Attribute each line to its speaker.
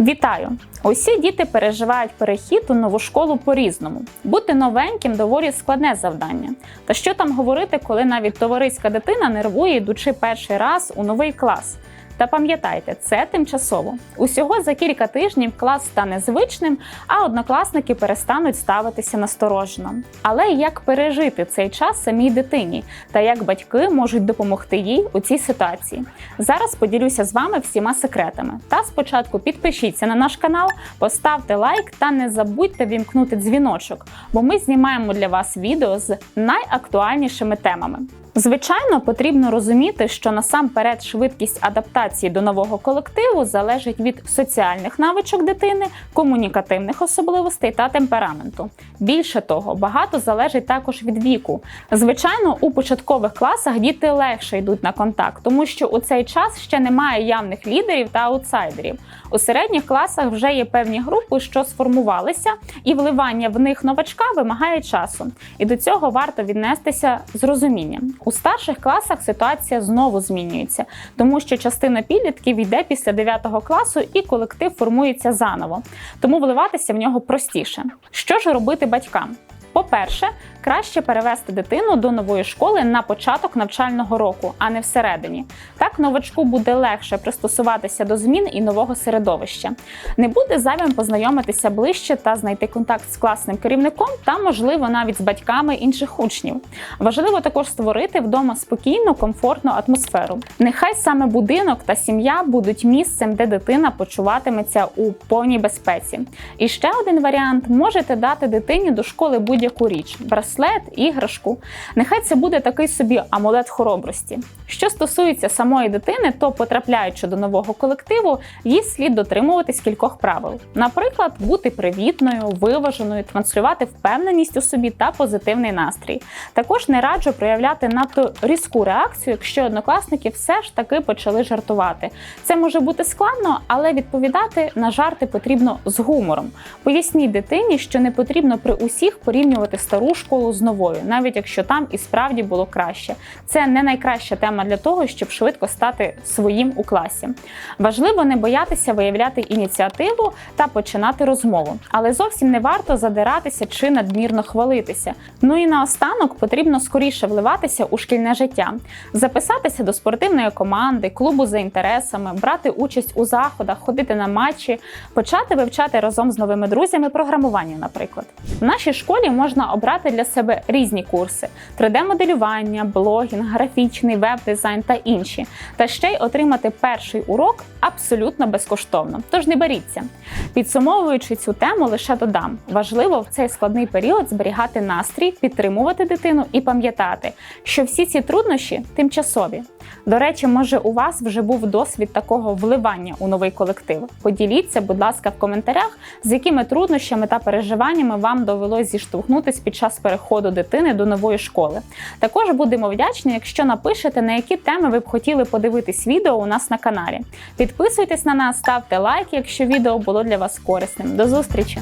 Speaker 1: Вітаю! Усі діти переживають перехід у нову школу по-різному. Бути новеньким доволі складне завдання. Та що там говорити, коли навіть товариська дитина нервує, йдучи перший раз у новий клас. Та пам'ятайте, це тимчасово. Усього за кілька тижнів клас стане звичним, а однокласники перестануть ставитися насторожено. Але як пережити цей час самій дитині та як батьки можуть допомогти їй у цій ситуації? Зараз поділюся з вами всіма секретами. Та спочатку підпишіться на наш канал, поставте лайк та не забудьте вімкнути дзвіночок, бо ми знімаємо для вас відео з найактуальнішими темами. Звичайно, потрібно розуміти, що насамперед швидкість адаптації до нового колективу залежить від соціальних навичок дитини, комунікативних особливостей та темпераменту. Більше того, багато залежить також від віку. Звичайно, у початкових класах діти легше йдуть на контакт, тому що у цей час ще немає явних лідерів та аутсайдерів. У середніх класах вже є певні групи, що сформувалися, і вливання в них новачка вимагає часу. І до цього варто віднестися з розумінням. У старших класах ситуація знову змінюється, тому що частина підлітків йде після 9 класу і колектив формується заново, тому вливатися в нього простіше. Що ж робити батькам? По-перше, краще перевести дитину до нової школи на початок навчального року, а не всередині. Так новачку буде легше пристосуватися до змін і нового середовища. Не буде зайвим познайомитися ближче та знайти контакт з класним керівником та, можливо, навіть з батьками інших учнів. Важливо також створити вдома спокійну, комфортну атмосферу. Нехай саме будинок та сім'я будуть місцем, де дитина почуватиметься у повній безпеці. І ще один варіант: можете дати дитині до школи будь-яку річ браслет, іграшку. Нехай це буде такий собі амулет хоробрості. Що стосується самої дитини, то потрапляючи до нового колективу, їй слід дотримуватись кількох правил. Наприклад, бути привітною, виваженою, транслювати впевненість у собі та позитивний настрій. Також не раджу проявляти надто різку реакцію, якщо однокласники все ж таки почали жартувати. Це може бути складно, але відповідати на жарти потрібно з гумором. Поясніть дитині, що не потрібно при усіх порівнювати стару школу з новою, навіть якщо там і справді було краще. Це не найкраща тема для того, щоб швидко стати своїм у класі. Важливо не боятися виявляти ініціативу та починати розмову, але зовсім не варто задиратися чи надмірно хвалитися. Ну і наостанок потрібно скоріше вливатися у шкільне життя, записатися до спортивної команди, клубу за інтересами, брати участь у заходах, ходити на матчі, почати вивчати разом з новими друзями програмування, наприклад. В нашій школі можна обрати для себе різні курси: 3D-моделювання, блогінг, графічний веб-дизайн та інші. Та ще й отримати перший урок абсолютно безкоштовно. Тож не боріться. Підсумовуючи цю тему, лише додам: важливо в цей складний період зберігати настрій, підтримувати дитину і пам'ятати, що всі ці труднощі тимчасові. До речі, може, у вас вже був досвід такого вливання у новий колектив. Поділіться, будь ласка, в коментарях, з якими труднощами та переживаннями вам довелось зіштовхнутися під час переходу дитини до нової школи. Також будемо вдячні, якщо напишете, на які теми ви б хотіли подивитись відео у нас на каналі. Підписуйтесь на нас, ставте лайк, якщо відео було для вас корисним. До зустрічі!